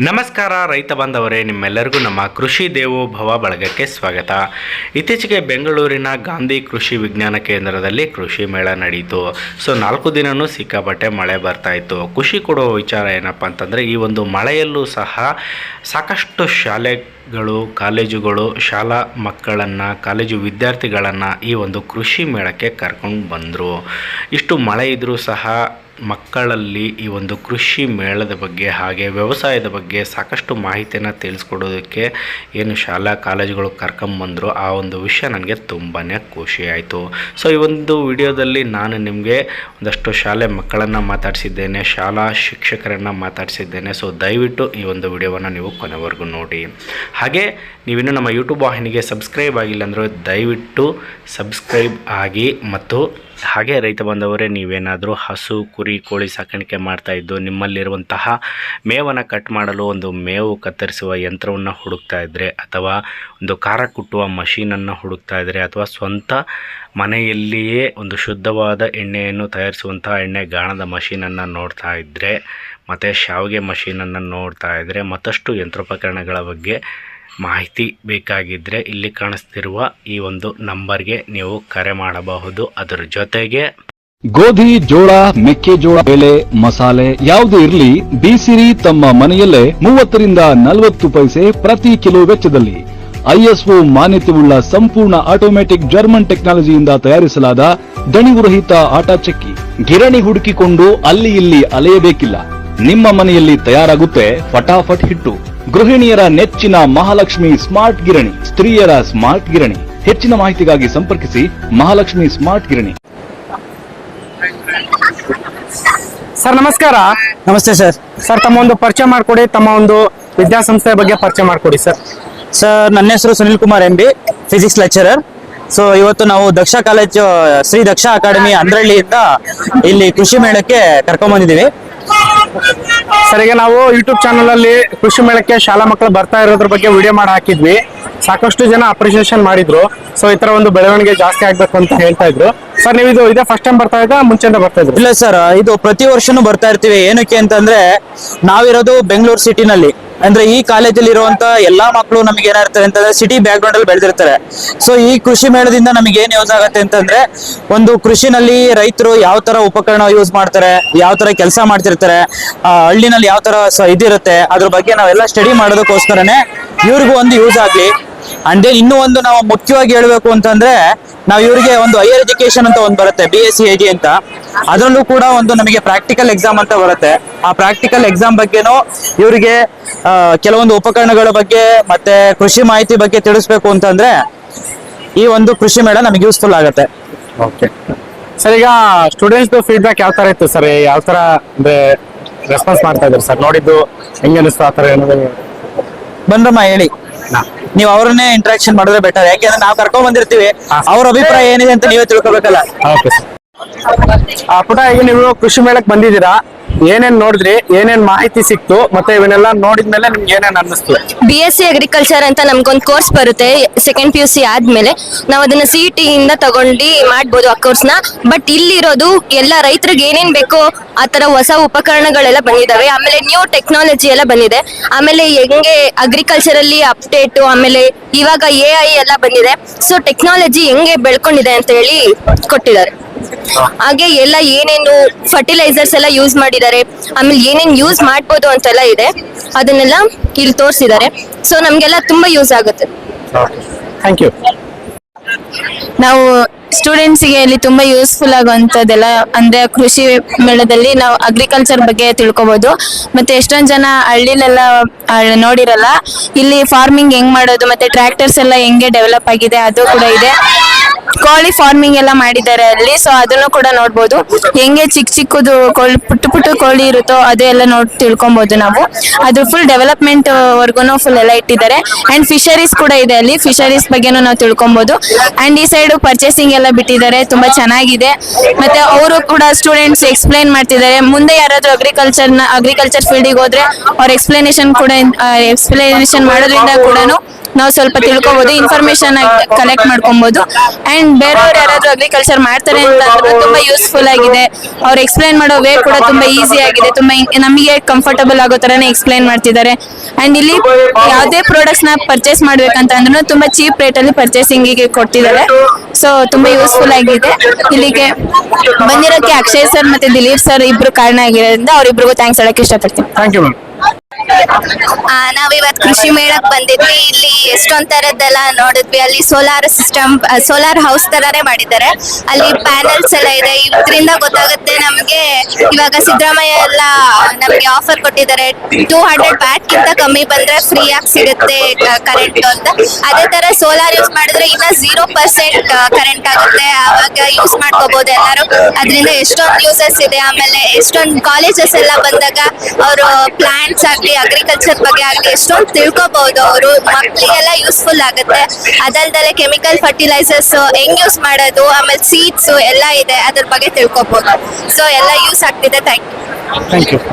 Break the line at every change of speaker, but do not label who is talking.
ನಮಸ್ಕಾರ ರೈತ ಬಾಂಧವರೇ, ನಿಮ್ಮೆಲ್ಲರಿಗೂ ನಮ್ಮ ಕೃಷಿ ದೇವೋಭವ ಬಳಗಕ್ಕೆ ಸ್ವಾಗತ. ಇತ್ತೀಚೆಗೆ ಬೆಂಗಳೂರಿನ ಗಾಂಧಿ ಕೃಷಿ ವಿಜ್ಞಾನ ಕೇಂದ್ರದಲ್ಲಿ ಕೃಷಿ ಮೇಳ ನಡೆಯಿತು ಸೊ, ನಾಲ್ಕು ದಿನವೂ ಸಿಕ್ಕಾಪಟ್ಟೆ ಮಳೆ ಬರ್ತಾ ಇತ್ತು. ಖುಷಿ ಕೊಡೋ ವಿಚಾರ ಏನಪ್ಪ ಅಂತಂದರೆ, ಈ ಒಂದು ಮಳೆಯಲ್ಲೂ ಸಹ ಸಾಕಷ್ಟು ಶಾಲೆಗಳು, ಕಾಲೇಜುಗಳು, ಶಾಲಾ ಮಕ್ಕಳನ್ನು, ಕಾಲೇಜು ವಿದ್ಯಾರ್ಥಿಗಳನ್ನು ಈ ಒಂದು ಕೃಷಿ ಮೇಳಕ್ಕೆ ಕರ್ಕೊಂಡು ಬಂದರು. ಇಷ್ಟು ಮಳೆ ಇದ್ದರೂ ಸಹ ಮಕ್ಕಳಲ್ಲಿ ಈ ಒಂದು ಕೃಷಿ ಮೇಳದ ಬಗ್ಗೆ ಹಾಗೆ ವ್ಯವಸಾಯದ ಬಗ್ಗೆ ಸಾಕಷ್ಟು ಮಾಹಿತಿಯನ್ನು ತಿಳಿಸ್ಕೊಡೋದಕ್ಕೆ ಏನು ಶಾಲಾ ಕಾಲೇಜುಗಳು ಕರ್ಕೊಂಬಂದರು ಆ ಒಂದು ವಿಷಯ ನನಗೆ ತುಂಬಾ ಖುಷಿ ಆಯಿತು. ಸೊ ಈ ಒಂದು ವಿಡಿಯೋದಲ್ಲಿ ನಾನು ನಿಮಗೆ ಒಂದಷ್ಟು ಶಾಲೆ ಮಕ್ಕಳನ್ನು ಮಾತಾಡಿಸಿದ್ದೇನೆ, ಶಾಲಾ ಶಿಕ್ಷಕರನ್ನು ಮಾತಾಡಿಸಿದ್ದೇನೆ. ಸೊ ದಯವಿಟ್ಟು ಈ ಒಂದು ವಿಡಿಯೋವನ್ನು ನೀವು ಕೊನೆವರೆಗೂ ನೋಡಿ. ಹಾಗೆ ನೀವಿನ್ನು ನಮ್ಮ ಯೂಟ್ಯೂಬ್ ವಾಹಿನಿಗೆ ಸಬ್ಸ್ಕ್ರೈಬ್ ಆಗಿಲ್ಲ ಅಂದರೆ ದಯವಿಟ್ಟು ಸಬ್ಸ್ಕ್ರೈಬ್ ಆಗಿ ಮತ್ತು ಹಾಗೆ ರೈತ ಬಂದವರೇ ನೀವೇನಾದರೂ ಹಸು, ಕುರಿ, ಕೋಳಿ ಸಾಕಾಣಿಕೆ ಮಾಡ್ತಾ ಇದ್ದು ನಿಮ್ಮಲ್ಲಿರುವಂತಹ ಮೇವನ್ನು ಕಟ್ ಮಾಡಲು ಒಂದು ಮೇವು ಕತ್ತರಿಸುವ ಯಂತ್ರವನ್ನು ಹುಡುಕ್ತಾ ಇದ್ದರೆ ಅಥವಾ ಒಂದು ಖಾರ ಕುಟ್ಟುವ ಮಷೀನನ್ನು ಹುಡುಕ್ತಾ ಇದ್ದರೆ ಅಥವಾ ಸ್ವಂತ ಮನೆಯಲ್ಲಿಯೇ ಒಂದು ಶುದ್ಧವಾದ ಎಣ್ಣೆಯನ್ನು ತಯಾರಿಸುವಂತಹ ಎಣ್ಣೆ ಗಾಣದ ಮಷೀನನ್ನು ನೋಡ್ತಾ ಇದ್ದರೆ ಮತ್ತು ಶಾವಿಗೆ ಮಷೀನನ್ನು ನೋಡ್ತಾ ಇದ್ದರೆ ಮತ್ತಷ್ಟು ಯಂತ್ರೋಪಕರಣಗಳ ಬಗ್ಗೆ ಮಾಹಿತಿ ಬೇಕಾಗಿದ್ದರೆ ಇಲ್ಲಿ ಕಾಣಿಸ್ತಿರುವ ಈ ಒಂದು ನಂಬರ್ಗೆ ನೀವು ಕರೆ ಮಾಡಬಹುದು. ಅದರ ಜೊತೆಗೆ
ಗೋಧಿ, ಜೋಳ ಮೆಕ್ಕೆಜೋಳ ಬೇಳೆ, ಮಸಾಲೆ ಯಾವುದೇ ಇರಲಿ ಬಿಸಿರಿ ತಮ್ಮ ಮನೆಯಲ್ಲೇ ಮೂವತ್ತರಿಂದ ನಲವತ್ತು ಪೈಸೆ ಪ್ರತಿ ಕಿಲೋ ವೆಚ್ಚದಲ್ಲಿ. ಐಎಸ್ಒ ಮಾನ್ಯತೆಯುಳ್ಳ ಸಂಪೂರ್ಣ ಆಟೋಮ್ಯಾಟಿಕ್ ಜರ್ಮನ್ ಟೆಕ್ನಾಲಜಿಯಿಂದ ತಯಾರಿಸಲಾದ ದಣಿವುರಹಿತ ಆಟಾ ಚಕ್ಕಿ. ಗಿರಣಿ ಹುಡುಕಿಕೊಂಡು ಅಲ್ಲಿ ಇಲ್ಲಿ ಅಲೆಯಬೇಕಿಲ್ಲ. ನಿಮ್ಮ ಮನೆಯಲ್ಲಿ ತಯಾರಾಗುತ್ತೆ ಫಟಾಫಟ್ ಹಿಟ್ಟು. ಗೃಹಿಣಿಯರ ನೆಚ್ಚಿನ ಮಹಾಲಕ್ಷ್ಮಿ ಸ್ಮಾರ್ಟ್ ಗಿರಣಿ ಸ್ತ್ರೀಯರ ಸ್ಮಾರ್ಟ್ ಗಿರಣಿ. ಹೆಚ್ಚಿನ ಮಾಹಿತಿಗಾಗಿ ಸಂಪರ್ಕಿಸಿ ಮಹಾಲಕ್ಷ್ಮಿ ಸ್ಮಾರ್ಟ್ ಗಿರಣಿ.
ಸರ್ ನಮಸ್ಕಾರ.
ನಮಸ್ತೆ ಸರ್.
ಸರ್ ತಮ್ಮ ಒಂದು ಪರಿಚಯ ಮಾಡಿಕೊಡಿ ತಮ್ಮ ಒಂದು ವಿದ್ಯಾಸಂಸ್ಥೆ ಬಗ್ಗೆ ಪರಿಚಯ ಮಾಡಿಕೊಡಿ ಸರ್.
ಸರ್ ನನ್ನ ಹೆಸರು Sunil Kumar M B physics lecturer so ಇವತ್ತು ನಾವು ದಕ್ಷ ಕಾಲೇಜು ಶ್ರೀ ದಕ್ಷ ಅಕಾಡೆಮಿ ಅಂದ್ರಳ್ಳಿಯಿಂದ ಇಲ್ಲಿ ಕೃಷಿ ಮೇಳಕ್ಕೆ ಕರ್ಕೊಂಡ್ ಬಂದಿದ್ದೀವಿ
ಸರ್, ಈಗ ನಾವು ಯೂಟ್ಯೂಬ್ ಚಾನಲ್ ಅಲ್ಲಿ ಕೃಷಿ ಮೇಳಕ್ಕೆ ಶಾಲಾ ಮಕ್ಕಳು ಬರ್ತಾ ಇರೋದ್ರ ಬಗ್ಗೆ ವಿಡಿಯೋ ಮಾಡಿ ಹಾಕಿದ್ವಿ. ಸಾಕಷ್ಟು ಜನ ಅಪ್ರಿಸಿಯೇಷನ್ ಮಾಡಿದ್ರು. ಸೊ ಈ ತರ ಒಂದು ಬೆಳವಣಿಗೆ ಜಾಸ್ತಿ ಆಗ್ಬೇಕು ಅಂತ ಹೇಳ್ತಾ ಇದ್ರು. ಸರ್ ನೀವು ಇದು ಇದೇ ಫಸ್ಟ್ ಟೈಮ್ ಬರ್ತಾ ಇದ್ದ ಮುಂಚೆಯಿಂದ ಬರ್ತಾ ಇದ್ರು?
ಇಲ್ಲ ಸರ್, ಇದು ಪ್ರತಿ ವರ್ಷನೂ ಬರ್ತಾ ಇರ್ತೀವಿ. ಏನಕ್ಕೆ ಅಂತಂದ್ರೆ, ನಾವಿರೋದು ಬೆಂಗಳೂರು ಸಿಟಿನಲ್ಲಿ ಅಂದ್ರೆ ಈ ಕಾಲೇಜಲ್ಲಿ ಇರುವಂತ ಎಲ್ಲಾ ಮಕ್ಕಳು ನಮಗೆ ಏನಾಗ್ತಾರೆ ಅಂತಂದ್ರೆ ಸಿಟಿ ಬ್ಯಾಕ್ ಗ್ರೌಂಡ್ ಅಲ್ಲಿ ಬೆಳೆದಿರ್ತಾರೆ. ಸೊ ಈ ಕೃಷಿ ಮೇಳದಿಂದ ನಮಗೆ ಏನ್ ಯೂಸ್ ಆಗುತ್ತೆ ಅಂತಂದ್ರೆ ಒಂದು ಕೃಷಿನಲ್ಲಿ ರೈತರು ಯಾವ ತರ ಉಪಕರಣ ಯೂಸ್ ಮಾಡ್ತಾರೆ ಯಾವ ತರ ಕೆಲಸ ಮಾಡ್ತಿರ್ತಾರೆ ಆ, ಹಳ್ಳಿನಲ್ಲಿ ಯಾವ ತರ ಇದಿರುತ್ತೆ ಅದ್ರ ಬಗ್ಗೆ ನಾವೆಲ್ಲ ಸ್ಟಡಿ ಮಾಡೋದಕ್ಕೋಸ್ಕರನೇ ಇವ್ರಿಗೂ ಒಂದು ಯೂಸ್ ಆಗ್ಲಿ. ಅಂಡ್ ದೆನ್ ಇನ್ನೂ ಒಂದು ನಾವು ಮುಖ್ಯವಾಗಿ ಹೇಳ್ಬೇಕು ಅಂತಂದ್ರೆ ನಾವು ಇವರಿಗೆ ಒಂದು ಹೈಯರ್ ಎಜುಕೇಶನ್ ಅಂತ ಒಂದು ಬರುತ್ತೆ B S C I T ಅಂತ. ಅದರಲ್ಲೂ ಕೂಡ ಒಂದು ನಮಗೆ ಪ್ರಾಕ್ಟಿಕಲ್ ಎಕ್ಸಾಮ್ ಅಂತ ಬರುತ್ತೆ. ಆ ಪ್ರಾಕ್ಟಿಕಲ್ ಎಕ್ಸಾಮ್ ಬಗ್ಗೆನೂ ಇವರಿಗೆ ಕೆಲವೊಂದು ಉಪಕರಣಗಳ ಬಗ್ಗೆ ಮತ್ತೆ ಕೃಷಿ ಮಾಹಿತಿ ಬಗ್ಗೆ ತಿಳಿಸ್ಬೇಕು ಅಂತಂದ್ರೆ ಈ ಒಂದು ಕೃಷಿ ಮೇಳ ನಮಗೆ ಯೂಸ್ಫುಲ್ ಆಗುತ್ತೆ.
ಓಕೆ ಸರ್ ಈಗ ಸ್ಟೂಡೆಂಟ್ಸ್ ಫೀಡ್ಬ್ಯಾಕ್ ಯಾವ ತರ ಇತ್ತು ಸರ್ ಯಾವ ತರ ಅಂದ್ರೆ ರೆಸ್ಪಾನ್ಸ್ ಮಾಡ್ತಾ ಇದ್ರು ಸರ್ ನೋಡಿದ್ದು ಹೆಂಗೆ ಅನಿಸ್ತು ಆ ತರ ಏನಾದ್ರು
ಬಂದ್ರಮ್ಮ ಹೇಳಿ. ನೀವು ಅವ್ರನ್ನೇ ಇಂಟ್ರಾಕ್ಷನ್ ಮಾಡಿದ್ರೆ ಬೆಟರ್ ಯಾಕೆಂದ್ರೆ ನಾವು ಕರ್ಕೊಂಡ್ ಬಂದಿರ್ತೀವಿ. ಅವ್ರ ಅಭಿಪ್ರಾಯ ಏನಿದೆ ಅಂತ ನೀವೇ ತಿಳ್ಕೊಬೇಕಲ್ಲ.
ಓಕೆ ಸರ್ ಪುಟ ಈಗ ನೀವು ಕೃಷಿ ಮೇಳಕ್ಕೆ ಬಂದಿದ್ದೀರಾ, ಏನೇನ್ ನೋಡಿದ್ರಿ, ಏನೇನ್ ಮಾಹಿತಿ ಸಿಕ್ತು, ಮತ್ತೆ ಇವನ್ನೆಲ್ಲ ನೋಡಿದ್ಮೇಲೆ ನಿಮ್ಗೆ ಏನೇನ್ ಅನ್ನಿಸ್ತು?
ಬಿ ಎಸ್ ಸಿ ಅಗ್ರಿಕಲ್ಚರ್ ಅಂತ ನಮ್ಗೊಂದು ಕೋರ್ಸ್ ಬರುತ್ತೆ ಸೆಕೆಂಡ್ ಪಿ ಯು ಸಿ ಆದ್ಮೇಲೆ. ನಾವು ಅದನ್ನ ಸಿ ಟಿ ಇಂದ ತಗೊಂಡು ಮಾಡ್ಬೋದು ಆ ಕೋರ್ಸ್ನ ಬಟ್ ಇಲ್ಲಿರೋದು ಎಲ್ಲ ರೈತರಿಗೆ ಏನೇನ್ ಬೇಕೋ ಆ ತರ ಹೊಸ ಉಪಕರಣಗಳೆಲ್ಲ ಬಂದಿದಾವೆ. ಆಮೇಲೆ ನ್ಯೂ ಟೆಕ್ನಾಲಜಿ ಎಲ್ಲ ಬಂದಿದೆ. ಆಮೇಲೆ ಹೆಂಗೆ ಅಗ್ರಿಕಲ್ಚರ್ ಅಲ್ಲಿ ಅಪ್ಡೇಟ್ ಆಮೇಲೆ ಇವಾಗ ಎ ಐ ಎಲ್ಲ ಬಂದಿದೆ. ಸೊ ಟೆಕ್ನಾಲಜಿ ಹೆಂಗೆ ಬೆಳ್ಕೊಂಡಿದೆ ಅಂತ ಹೇಳಿ ಕೊಟ್ಟಿದ್ದಾರೆ. ಹಾಗೆ ಎಲ್ಲ ಏನೇನು ಫರ್ಟಿಲೈಸರ್ಸ್ ಎಲ್ಲ ಯೂಸ್ ಮಾಡಿದ್ದಾರೆ ಆಮೇಲೆ ಏನೇನು ಯೂಸ್ ಮಾಡ್ಬೋದು ಅಂತೆಲ್ಲ ಇದೆ. ಅದನ್ನೆಲ್ಲ ಇಲ್ಲಿ ತೋರಿಸಿದ್ದಾರೆ. ಸೊ ನಮ್ಗೆಲ್ಲ ತುಂಬಾ ಯೂಸ್ ಆಗುತ್ತೆ.
ಥ್ಯಾಂಕ್ ಯು
ನಾವು ಸ್ಟೂಡೆಂಟ್ಸಿಗೆ ಇಲ್ಲಿ ತುಂಬಾ ಯೂಸ್ಫುಲ್ ಆಗುವಂಥದ್ದೆಲ್ಲ ಅಂದ್ರೆ ಕೃಷಿ ಮೇಳದಲ್ಲಿ ನಾವು ಅಗ್ರಿಕಲ್ಚರ್ ಬಗ್ಗೆ ತಿಳ್ಕೊಬಹುದು ಮತ್ತೆ ಎಷ್ಟೊಂದ್ ಜನ ಹಳ್ಳಿಲೆಲ್ಲ ನೋಡಿರಲ್ಲ ಇಲ್ಲಿ ಫಾರ್ಮಿಂಗ್ ಹೆಂಗ್ ಮಾಡೋದು ಮತ್ತೆ ಟ್ರ್ಯಾಕ್ಟರ್ಸ್ ಎಲ್ಲ ಹೆಂಗೆ ಡೆವಲಪ್ ಆಗಿದೆ ಅದು ಕೂಡ ಇದೆ. ಕೋಳಿ ಫಾರ್ಮಿಂಗ್ ಎಲ್ಲ ಮಾಡಿದ್ದಾರೆ ಅಲ್ಲಿ ಸೊ ಅದನ್ನು ಕೂಡ ನೋಡ್ಬೋದು. ಹೆಂಗೆ ಚಿಕ್ಕ ಚಿಕ್ಕದು ಕೋಳಿ, ಪುಟ್ಟ ಪುಟ್ಟ ಕೋಳಿ ಇರುತ್ತೋ ಅದೇ ಎಲ್ಲ ನೋಡ್ ತಿಳ್ಕೊಬಹುದು ನಾವು. ಅದು ಫುಲ್ ಡೆವಲಪ್ಮೆಂಟ್ ವರ್ಗುನು ಫುಲ್ ಎಲ್ಲ ಇಟ್ಟಿದ್ದಾರೆ. ಅಂಡ್ ಫಿಶರೀಸ್ ಕೂಡ ಇದೆ ಅಲ್ಲಿ ಫಿಶರೀಸ್ ಬಗ್ಗೆನೂ ನಾವು ತಿಳ್ಕೊಬಹುದು ಅಂಡ್ ಈ ಸೈಡ್ ಪರ್ಚೇಸಿಂಗ್ ಎಲ್ಲ ಬಿಟ್ಟಿದ್ದಾರೆ, ತುಂಬಾ ಚೆನ್ನಾಗಿದೆ. ಮತ್ತೆ ಅವರು ಕೂಡ ಸ್ಟೂಡೆಂಟ್ಸ್ ಎಕ್ಸ್ಪ್ಲೈನ್ ಮಾಡ್ತಿದ್ದಾರೆ. ಮುಂದೆ ಯಾರಾದ್ರೂ ಅಗ್ರಿಕಲ್ಚರ್ನ ಅಗ್ರಿಕಲ್ಚರ್ ಫೀಲ್ಡಿಗೆ ಹೋದ್ರೆ ಅವ್ರ ಎಕ್ಸ್ಪ್ಲನೇಷನ್ ಕೂಡ ಎಕ್ಸ್ಪ್ಲನೇಷನ್ ಮಾಡೋದ್ರಿಂದ ಕೂಡ ನಾವು ಸ್ವಲ್ಪ ತಿಳ್ಕೊಬಹುದು ಇನ್ಫಾರ್ಮೇಶನ್ ಕಲೆಕ್ಟ್ ಮಾಡ್ಕೊಬಹುದು ಅಂಡ್ ಬೇರೆಯವ್ರು ಯಾರಾದ್ರೂ ಅಗ್ರಿಕಲ್ಚರ್ ಮಾಡ್ತಾರೆ ಅಂತ ಅಂದ್ರೆ ತುಂಬಾ ಯೂಸ್ಫುಲ್ ಆಗಿದೆ. ಅವ್ರು ಎಕ್ಸ್ಪ್ಲೈನ್ ಮಾಡೋ ವೇ ಕೂಡ ತುಂಬಾ ಈಸಿ ಆಗಿದೆ. ತುಂಬಾ ನಮಗೆ ಕಂಫರ್ಟಬಲ್ ಆಗೋ ತರನೇ ಎಕ್ಸ್ಪ್ಲೈನ್ ಮಾಡ್ತಿದ್ದಾರೆ. ಅಂಡ್ ಇಲ್ಲಿ ಯಾವುದೇ ಪ್ರಾಡಕ್ಟ್ಸ್ನ ಪರ್ಚೇಸ್ ಮಾಡ್ಬೇಕಂತ ಅಂದ್ರೂ ತುಂಬಾ ಚೀಪ್ ರೇಟ್ ಅಲ್ಲಿ ಪರ್ಚೇಸಿಂಗ್ಗೆ ಕೊಡ್ತಿದ್ದಾರೆ. ಸೊ ತುಂಬಾ ಯೂಸ್ಫುಲ್ ಆಗಿದೆ. ಇಲ್ಲಿಗೆ ಬಂದಿರೋಕೆ ಅಕ್ಷಯ್ ಸರ್ ಮತ್ತೆ ದಿಲೀಪ್ ಸರ್ ಇಬ್ರು ಕಾರಣ ಆಗಿರೋದ್ರಿಂದ ಅವ್ರಿಬ್ರಿಗೂ ಥ್ಯಾಂಕ್ಸ್ ಹೇಳಕ್ ಇಷ್ಟಪಡ್ತೀನಿ.
ಥ್ಯಾಂಕ್
ನಾವಿವತ್ ಕೃಷಿ ಮೇಳಕ್ ಬಂದಿದ್ವಿ. ಇಲ್ಲಿ ಎಷ್ಟೊಂದ್ ತರದ್ದೆಲ್ಲ ನೋಡಿದ್ವಿ. ಅಲ್ಲಿ ಸೋಲಾರ್ ಸಿಸ್ಟಮ್ ಸೋಲಾರ್ ಹೌಸ್ ತರಾನೇ ಮಾಡಿದ್ದಾರೆ. ಅಲ್ಲಿ ಪ್ಯಾನಲ್ಸ್ ಎಲ್ಲ ಇದೆ. ಇದರಿಂದ ಗೊತ್ತಾಗುತ್ತೆ ನಮ್ಗೆ. ಇವಾಗ ಸಿದ್ದರಾಮಯ್ಯ ಎಲ್ಲ ನಮ್ಗೆ ಆಫರ್ ಕೊಟ್ಟಿದ್ದಾರೆ. ಟೂ ಹಂಡ್ರೆಡ್ ಬ್ಯಾಟ್ ಗಿಂತ ಕಮ್ಮಿ ಬಂದ್ರೆ ಫ್ರೀ ಆಗಿ ಸಿಗುತ್ತೆ ಕರೆಂಟ್ ಅಂತ. ಅದೇ ತರ ಸೋಲಾರ್ ಯೂಸ್ ಮಾಡಿದ್ರೆ ಇನ್ನ ಜೀರೋ ಪರ್ಸೆಂಟ್ ಕರೆಂಟ್ ಆಗುತ್ತೆ. ಆವಾಗ ಯೂಸ್ ಮಾಡ್ಕೋಬಹುದು ಎಲ್ಲರೂ. ಅದ್ರಿಂದ ಎಷ್ಟೊಂದು ಯೂಸಸ್ ಇದೆ. ಆಮೇಲೆ ಎಷ್ಟೊಂದು ಕಾಲೇಜಸ್ ಎಲ್ಲ ಬಂದಾಗ ಅವರು ಪ್ಲಾಂಟ್ಸ್ ಆಗ್ಲಿ ಅಗ್ರಿಕಲ್ಚರ್ ಬಗ್ಗೆ ಆಗಲಿ ಎಷ್ಟೊಂದು ತಿಳ್ಕೊಬಹುದು ಅವರು ಮಕ್ಕಳಿಗೆಲ್ಲ ಯೂಸ್ಫುಲ್ ಆಗುತ್ತೆ. ಅದಲ್ದಲೆ ಕೆಮಿಕಲ್ ಫರ್ಟಿಲೈಸರ್ಸ್ ಹೆಂಗ್ ಯೂಸ್ ಮಾಡೋದು, ಆಮೇಲೆ ಸೀಡ್ಸ್ ಎಲ್ಲ ಇದೆ, ಅದ್ರ ಬಗ್ಗೆ ತಿಳ್ಕೊಬಹುದು ಸೊ ಎಲ್ಲ ಯೂಸ್ ಆಗ್ತಿದೆ. Thank you
thank you